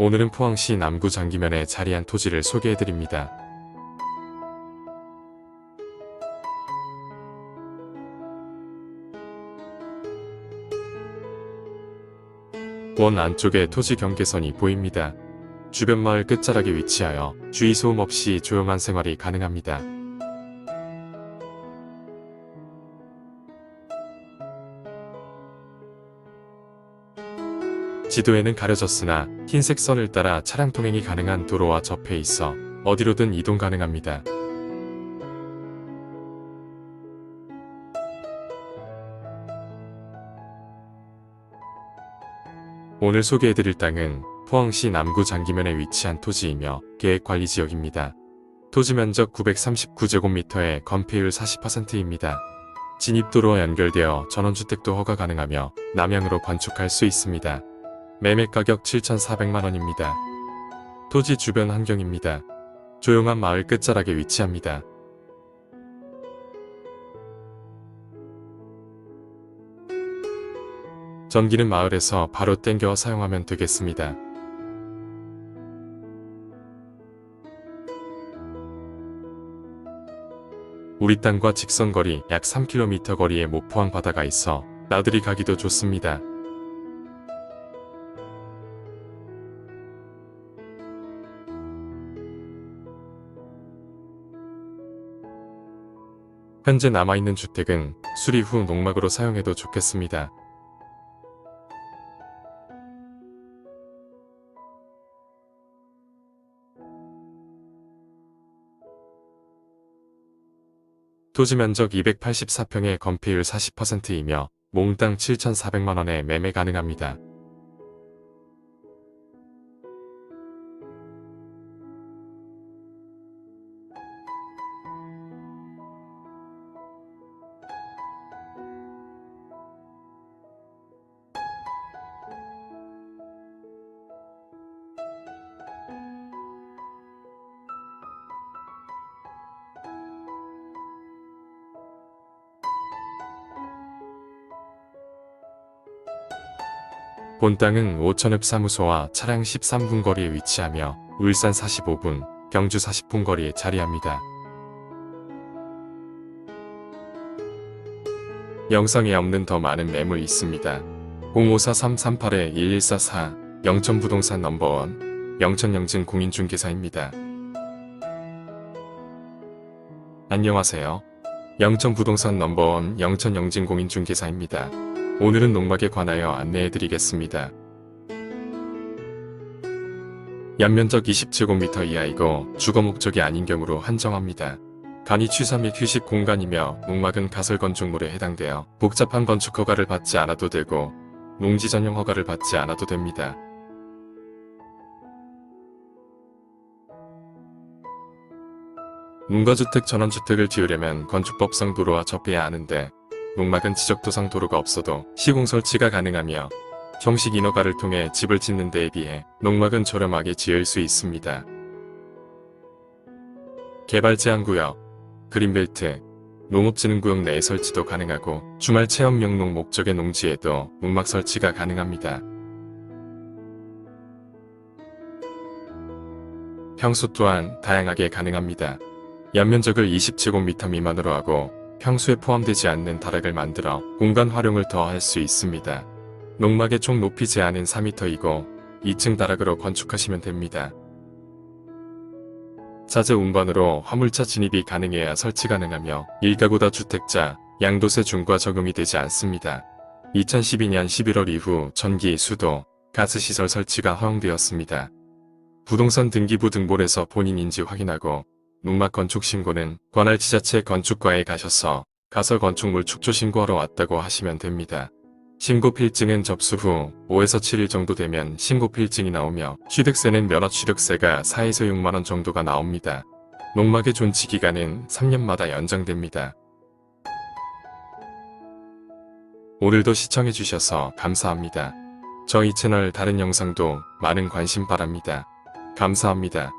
오늘은 포항시 남구 장기면에 자리한 토지를 소개해드립니다. 원 안쪽에 토지 경계선이 보입니다. 주변 마을 끝자락에 위치하여 주의 소음 없이 조용한 생활이 가능합니다. 지도에는 가려졌으나 흰색 선을 따라 차량 통행이 가능한 도로와 접해 있어 어디로든 이동 가능합니다. 오늘 소개해드릴 땅은 포항시 남구 장기면에 위치한 토지이며 계획관리지역입니다. 토지 면적 939제곱미터에 건폐율 40%입니다. 진입도로 연결되어 전원주택도 허가 가능하며 남향으로 건축할 수 있습니다. 매매 가격 7,400만원입니다. 토지 주변 환경입니다. 조용한 마을 끝자락에 위치합니다. 전기는 마을에서 바로 땡겨 사용하면 되겠습니다. 우리 땅과 직선 거리 약 3km 거리에 모포항 바다가 있어 나들이 가기도 좋습니다. 현재 남아있는 주택은 수리 후 농막으로 사용해도 좋겠습니다. 토지 면적 284평에 건폐율 40%이며 몽땅 7,400만원에 매매 가능합니다. 본 땅은 오천읍 사무소와 차량 13분 거리에 위치하며 울산 45분, 경주 40분 거리에 자리합니다. 영상에 없는 더 많은 매물 있습니다. 054-338-1144 영천부동산 넘버원 영천영진 공인중개사입니다. 안녕하세요. 영천부동산 넘버원 영천영진 공인중개사입니다. 오늘은 농막에 관하여 안내해 드리겠습니다. 연면적 20제곱미터 이하이고 주거 목적이 아닌 경우로 한정합니다. 간이 취사 및 휴식 공간이며 농막은 가설 건축물에 해당되어 복잡한 건축 허가를 받지 않아도 되고 농지 전용 허가를 받지 않아도 됩니다. 문가주택 전원주택을 지으려면 건축법상 도로와 접해야 하는데 농막은 지적도상 도로가 없어도 시공 설치가 가능하며 정식 인허가를 통해 집을 짓는 데에 비해 농막은 저렴하게 지을 수 있습니다. 개발 제한 구역, 그린벨트, 농업진흥구역 내에 설치도 가능하고 주말 체험 영농 목적의 농지에도 농막 설치가 가능합니다. 평수 또한 다양하게 가능합니다. 연면적을 20제곱미터 미만으로 하고 평수에 포함되지 않는 다락을 만들어 공간 활용을 더할 수 있습니다. 농막의 총 높이 제한은 4m이고 2층 다락으로 건축하시면 됩니다. 자재 운반으로 화물차 진입이 가능해야 설치 가능하며 1가구 다주택자 양도세 중과 적용이 되지 않습니다. 2012년 11월 이후 전기, 수도, 가스시설 설치가 허용되었습니다. 부동산 등기부 등본에서 본인인지 확인하고 농막 건축 신고는 관할 지자체 건축과에 가셔서 가설 건축물 축조 신고하러 왔다고 하시면 됩니다. 신고 필증은 접수 후 5에서 7일 정도 되면 신고 필증이 나오며 취득세는 면허 취득세가 4에서 6만원 정도가 나옵니다. 농막의 존치 기간은 3년마다 연장됩니다. 오늘도 시청해주셔서 감사합니다. 저희 채널 다른 영상도 많은 관심 바랍니다. 감사합니다.